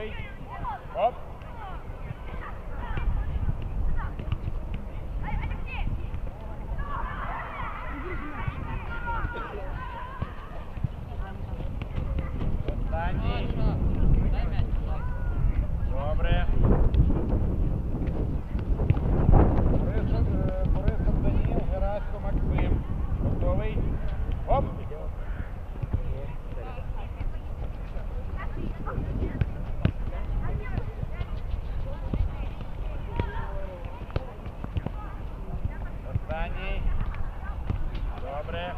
Lee. Up. Bandy. Добре.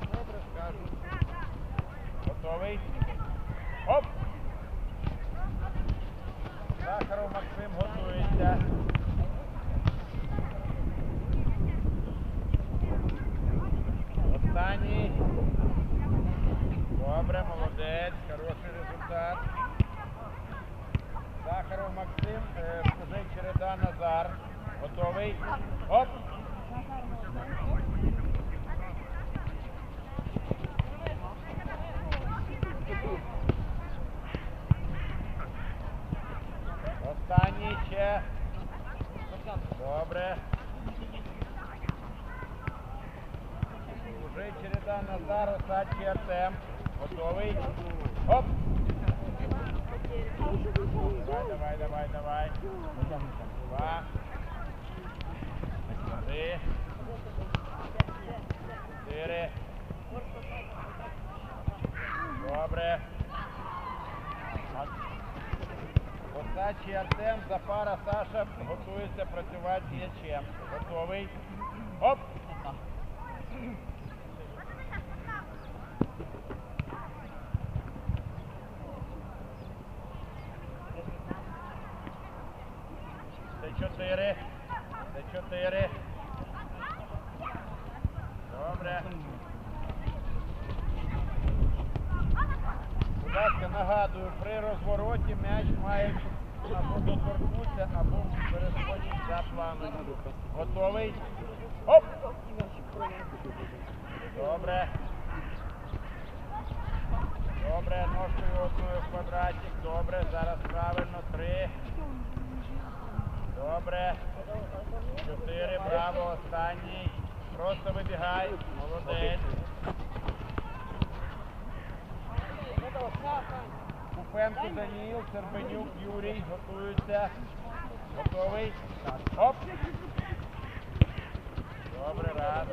Добре, скажу. Готовий. Оп! Захаров Максим готується. Останній. Добре, молодець. Хороший результат. Захаров Максим, е, Скажи Череда Назар. Готовий. Оп! Останній ще. Добре. Уже череда Назар, Осадчий Артем. Готовий? Оп! Давай, давай, давай, давай. Два. Три. Чотири. Добре. Осадчий Артем, Зафара Саша готується працювати з м'ячем. Готовий? Оп! Це чотири. Це чотири. Добре. Будь ласка, нагадую, при розвороті м'яч має або доторкнутися, або переходить за планом. Готовий? Оп! Добре. Добре, ножкою одною в квадратик. Добре, зараз правильно. Три. Добре. Чотири, браво, останній. Просто вибігай. Молодець. Купенко Даніл, Сербенюк Юрій готуються. Готовий? Оп! Добре, раз.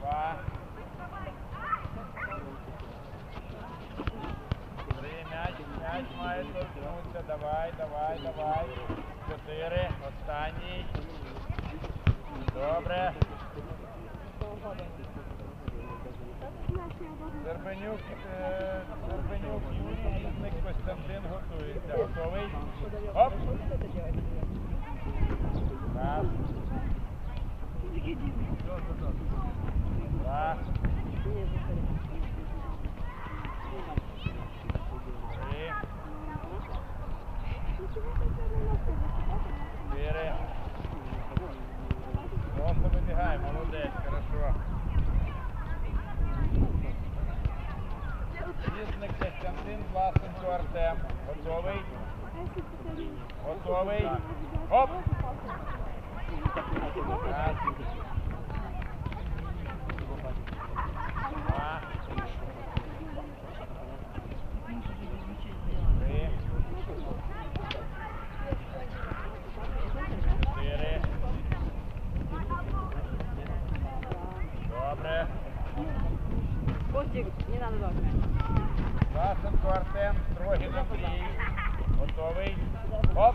Два. Три, м'яч, м'яч має торкнутися. Давай, давай, давай. Чотири, останній. Добре. Дербенюк, Дербенюк, Сербенюк Юрій, Різник Костянтин готується. Готовий? Оп! Раз. Два. Три. Чотири. Просто вибігай, молодець, хорошо. Різник Костянтин, Власенко Артем. Готовий? Готовий? Оп! Раз. Два. Три. Чотири. Добре. Костик, не надо так. Власенко Артем, Строгін Андрій. Готовий? Оп!